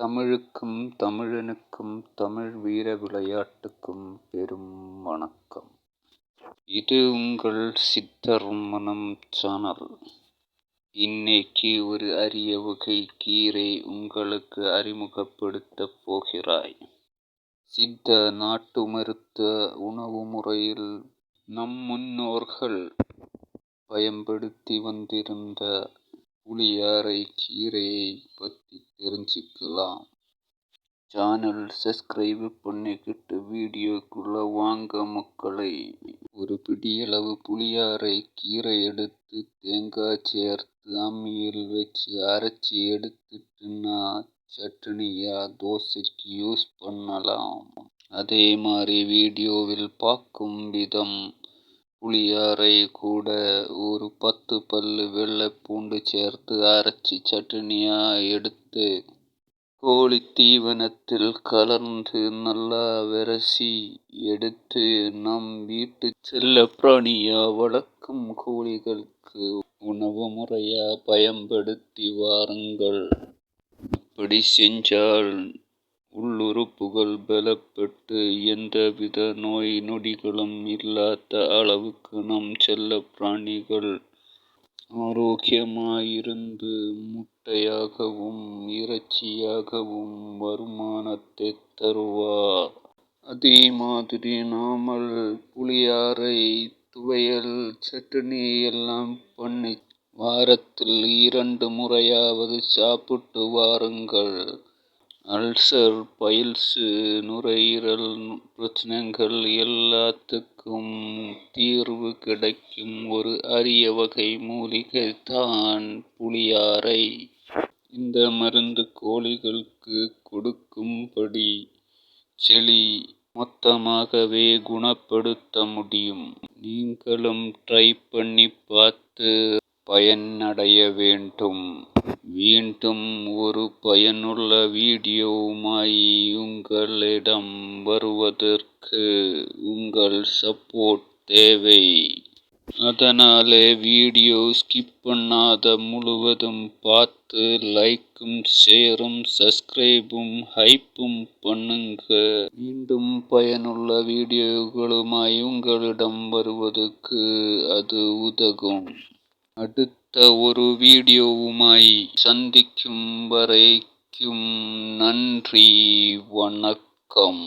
தமிழுக்கும் தமிழனுக்கும் தமிழ் வீர விளையாட்டுக்கும் பெரும் வணக்கம். இது உங்கள் சித்தர் மனம் சேனல். இன்னைக்கு ஒரு அரிய வகை கீரை உங்களுக்கு அறிமுகப்படுத்தப் போகிறாய். சித்த நாட்டு மருத்துவ உணவு முறையில் நம் முன்னோர்கள் பயன்படுத்தி வந்திருந்த புளியாரை கீரையை பற்றி தெரிஞ்சுக்கலாம். சேனல் சப்ஸ்கிரைப் பண்ணிக்கிட்டு வீடியோக்குள்ளே வாங்க மக்களை. ஒரு பிடியளவு புளியாரை கீரை எடுத்து தேங்காய் சேர்த்து அம்மியில் வச்சு அரைச்சி எடுத்துட்டுன்னா சட்னியாக தோசைக்கு யூஸ் பண்ணலாம். அதே மாதிரி வீடியோவில் பார்க்கும் விதம் புளியாரை கூட ஒரு பத்து பல்லு வெள்ளை பூண்டு சேர்த்து அரைச்சி சட்னியா எடுத்து கோழி தீவனத்தில் கலந்து நல்லா விரசி எடுத்து நம் வீட்டு செல்ல பிராணியா வளர்க்கும் கோழிகளுக்கு உணவு முறையா பயன்படுத்தி வாருங்கள். அப்படி செஞ்சால் உள்ளுறுப்புகள் பலப்பட்டு எந்தவித நோய் நொடிகளும் இல்லாத அளவுக்கு நம் செல்ல பிராணிகள் ஆரோக்கியமாயிருந்து முட்டையாகவும் இறைச்சியாகவும் வருமானத்தை தருவார் அதே மாதிரி நாமல் புளியாரை துவையல் சட்னி எல்லாம் பண்ணி வாரத்தில் இரண்டு முறையாவது சாப்பிட்டு வாருங்கள். அல்சர் பைல்ஸு நுரையீரல் பிரச்சனைகள் எல்லாத்துக்கும் தீர்வு கிடைக்கும் ஒரு அரிய வகை மூலிகை தான் புளியாரை. இந்த மருந்து கோழிகளுக்கு கொடுக்கும்படி செளி மொத்தமாகவே குணப்படுத்த முடியும். நீங்களும் ட்ரை பண்ணி பார்த்து பயனடைய வேண்டும். மீண்டும் ஒரு பயனுள்ள வீடியோவுமாய் உங்களிடம் வருவதற்கு உங்கள் சப்போர்ட் தேவை. அதனாலே வீடியோ ஸ்கிப் பண்ணாத முழுவதும் பார்த்து லைக்கும் ஷேரும் சப்ஸ்கிரைபும் ஹைப்பும் பண்ணுங்க. மீண்டும் பயனுள்ள வீடியோகளுமாய் உங்களிடம் வருவதற்கு அது உதவும். அடுத்த ஒரு வீடியோவுமாய் சந்திக்கும் வரைக்கும் நன்றி வணக்கம்.